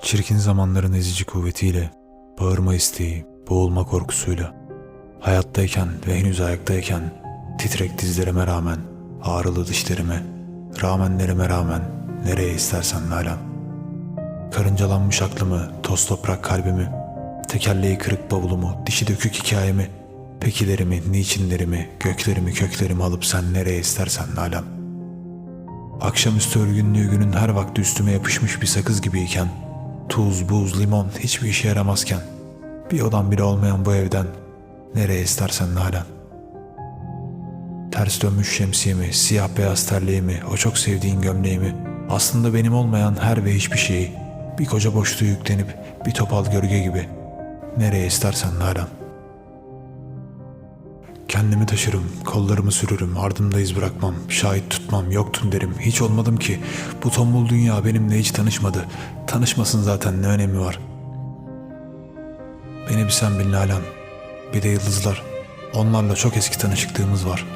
Çirkin zamanların ezici kuvvetiyle, bağırma isteği, boğulma korkusuyla, hayattayken ve henüz ayaktayken, titrek dizlerime rağmen, ağrılı dişlerime, rağmenlerime rağmen, nereye istersen nalan. Karıncalanmış aklımı, toz toprak kalbimi, tekerleği kırık bavulumu, dişi dökük hikayemi, pekilerimi, niçinlerimi, göklerimi, köklerimi alıp sen nereye istersen nalan. Akşamüstü örgünlüğü günün her vakti üstüme yapışmış bir sakız gibiyken, tuz, buz, limon hiçbir işe yaramazken, bir odam bile olmayan bu evden nereye istersen nalan. Ters dönmüş şemsiyemi, siyah beyaz terliğimi, o çok sevdiğin gömleğimi, aslında benim olmayan her ve hiçbir şeyi, bir koca boşluğu yüklenip bir topal gölge gibi nereye istersen nalan. Kendimi taşırım, kollarımı sürürüm, ardımda iz bırakmam, şahit tutmam, yoktun derim. Hiç olmadım ki, bu tombul dünya benimle hiç tanışmadı. Tanışmasın zaten ne önemi var. Beni bir sen bil Nalan, bir de yıldızlar. Onlarla çok eski tanışıklığımız var.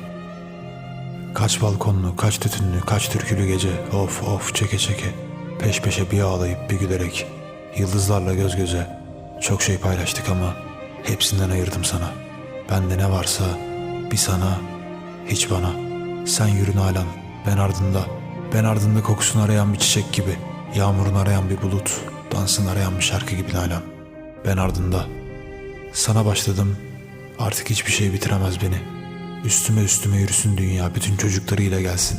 Kaç balkonlu, kaç tütünlü, kaç türkülü gece, of of çeke çeke. Peş peşe bir ağlayıp bir gülerek, yıldızlarla göz göze. Çok şey paylaştık ama hepsinden ayırdım sana. Bende ne varsa bir sana, hiç bana. Sen yürü Nalan, ben ardında. Ben ardında kokusunu arayan bir çiçek gibi. Yağmurun arayan bir bulut, dansın arayan bir şarkı gibi Nalan. Ben ardında. Sana başladım, artık hiçbir şey bitiremez beni. Üstüme üstüme yürüsün dünya bütün çocuklarıyla gelsin.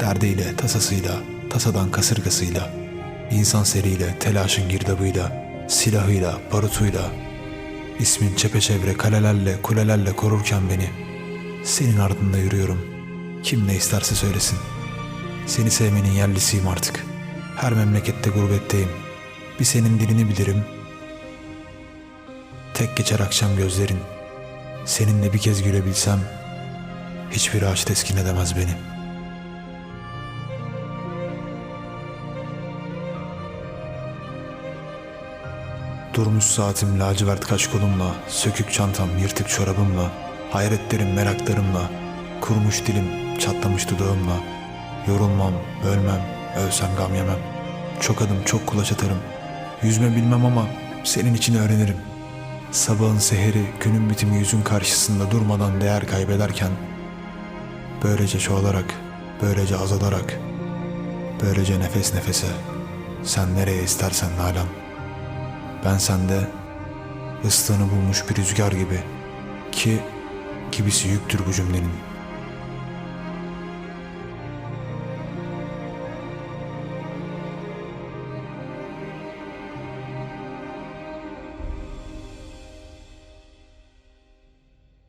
Derdiyle, tasasıyla, tasadan kasırgasıyla, insan seriyle, telaşın girdabıyla, silahıyla, barutuyla, İsmin çepeçevre kalelerle, kulelerle korurken beni, senin ardında yürüyorum. Kim ne isterse söylesin. Seni sevmenin yerlisiyim artık. Her memlekette gurbetteyim. Bir senin dilini bilirim. Tek geçer akşam gözlerin. Seninle bir kez gülebilsem, hiçbir ağaç teskin edemez beni. Durmuş saatim lacivert kaş kolumla, sökük çantam, yırtık çorabımla, hayretlerim, meraklarımla, kurumuş dilim, çatlamış dudağımla, yorulmam, ölmem, ölsem gam yemem. Çok adım, çok kulaç atarım. Yüzme bilmem ama senin için öğrenirim. Sabahın seheri, günün bitimi yüzün karşısında durmadan değer kaybederken, böylece çoğalarak, böylece azalarak, böylece nefes nefese, sen nereye istersen Nalan. Ben sende ıslığını bulmuş bir rüzgar gibi ki gibisi yüktür bu cümlenin.